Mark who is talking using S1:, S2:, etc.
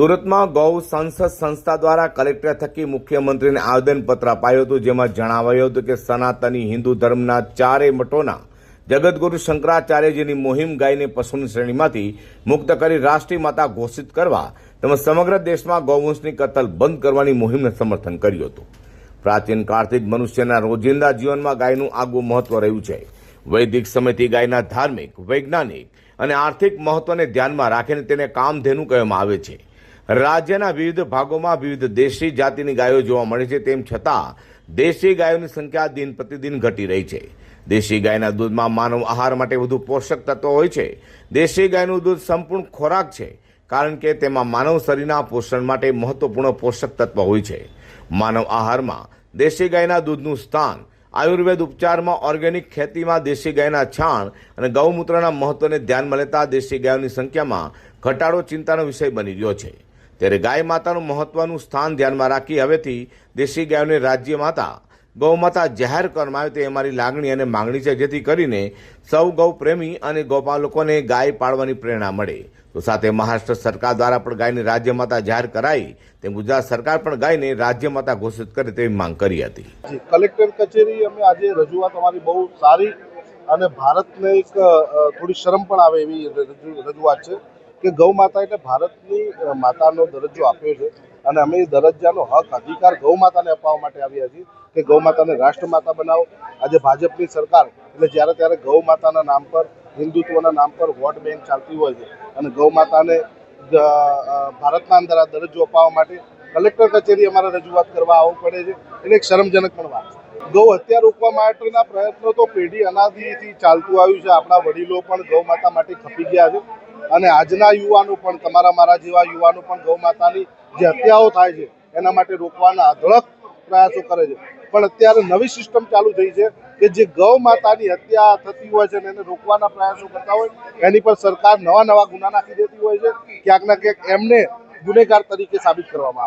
S1: સુરતમાં ગૌ સંસદ સંસ્થા દ્વારા કલેક્ટર થકી મુખ્યમંત્રીને આવેદનપત્ર અપાયું હતું, જેમાં જણાવાયું હતું કે સનાતની હિન્દુ ધર્મના ચારેય મઠોના જગતગુરુ શંકરાચાર્યજીની મુહિમ ગાયને પશુની શ્રેણીમાંથી મુક્ત કરી રાષ્ટ્રીય માતા ઘોષિત કરવા તેમજ સમગ્ર દેશમાં ગૌવંશની કતલ બંધ કરવાની મુહિમને સમર્થન કર્યું હતું. પ્રાચીન કાળથી જ મનુષ્યના રોજિંદા જીવનમાં ગાયનું આગવું મહત્વ રહ્યું છે. વૈદિક સમયથી ગાયના ધાર્મિક, વૈજ્ઞાનિક અને આર્થિક મહત્વને ધ્યાનમાં રાખીને તેને કામધેનુ કહેવામાં આવે છે. રાજ્યના વિવિધ ભાગોમાં વિવિધ દેશી જાતિની ગાયો જોવા મળે છે. તેમ છતાં, દેશી ગાયોની સંખ્યા દિન પ્રતિદિન ઘટી રહી છે. દેશી ગાયના દૂધમાં માનવ આહાર માટે વધુ પોષક તત્વો હોય છે. દેશી ગાયનું દૂધ સંપૂર્ણ ખોરાક છે, કારણ કે તેમાં માનવ શરીરના પોષણ માટે મહત્વપૂર્ણ પોષક તત્વ હોય છે. માનવ આહારમાં દેશી ગાયના દૂધનું સ્થાન, આયુર્વેદ ઉપચારમાં ઓર્ગેનિક ખેતીમાં દેશી ગાયના છાણ અને ગૌમૂત્રના મહત્વને ધ્યાનમાં લેતા દેશી ગાયોની સંખ્યામાં ઘટાડો ચિંતાનો વિષય બની રહ્યો છે. ત્યારે ગાય માતાનું મહત્વનું સ્થાન ધ્યાનમાં રાખી હવેથી દેશી ગાયોને રાજ્ય માતા ગૌમાતા જાહેર કરવામાં આવે તે અમારી લાગણી અને માંગણી છે, જેથી કરીને સૌ ગૌ પ્રેમી અને ગોપાલકોને ગાય પાળવાની પ્રેરણા મળે. તો સાથે મહારાષ્ટ્ર સરકાર દ્વારા પણ ગાયને રાજ્ય માતા જાહેર કરાઈ, તેમ ગુજરાત સરકાર પણ ગાયને રાજ્ય માતા ઘોષિત કરે તેવી માંગ કરી હતી.
S2: કલેક્ટર કચેરી અમે આજે રજૂઆત અમારી બહુ સારી અને ભારતને એક થોડી શરમ પણ આવે એવી રજૂઆત છે. કે ગૌ માતા એટલે ભારતની માતાનો દરજ્જો આપ્યો છે. અને અમે એ દરજ્જાનો હક, અધિકાર ગૌ માતાને અપાવવા માટે આવ્યા છીએ કે ગૌ માતાને રાષ્ટ્રમાતા બનાવો. આજે ભાજપની સરકાર, એટલે જ્યારે ત્યારે ગૌ માતાના નામ પર, હિન્દુત્વના નામ પર વોટ બેંક ચાલતી હોય છે. અને ગૌ માતાને ભારતના અંદર આ દરજ્જો અપાવવા માટે કલેક્ટર કચેરી અમારે રજૂઆત કરવા આવવું પડે છે. એટલે એક શરમજનક પણ વાત છે. ગૌ હત્યા રોકવા માટેના પ્રયત્નો તો પેઢી અનાદિથી ચાલતું આવ્યું છે. આપણા વડીલો પણ ગૌ માતા માટે ખપી ગયા છે. અને આજના યુવાનો પણ, તમારા મારા જેવા યુવાનો પણ ગૌ માતાની જે હત્યાઓ થાય છે, એના માટે રોકવાના અઢળક પ્રયાસો કરે છે. પણ અત્યારે નવી સિસ્ટમ ચાલુ થઈ છે કે જે ગૌ માતાની હત્યા થતી હોય છે અને એને રોકવાના પ્રયાસો કરતા હોય, એની પર સરકાર નવા નવા ગુના નાખી દેતી હોય છે, ક્યાંક ના ક્યાંક એમને ગુનેગાર તરીકે સાબિત કરવામાં આવે.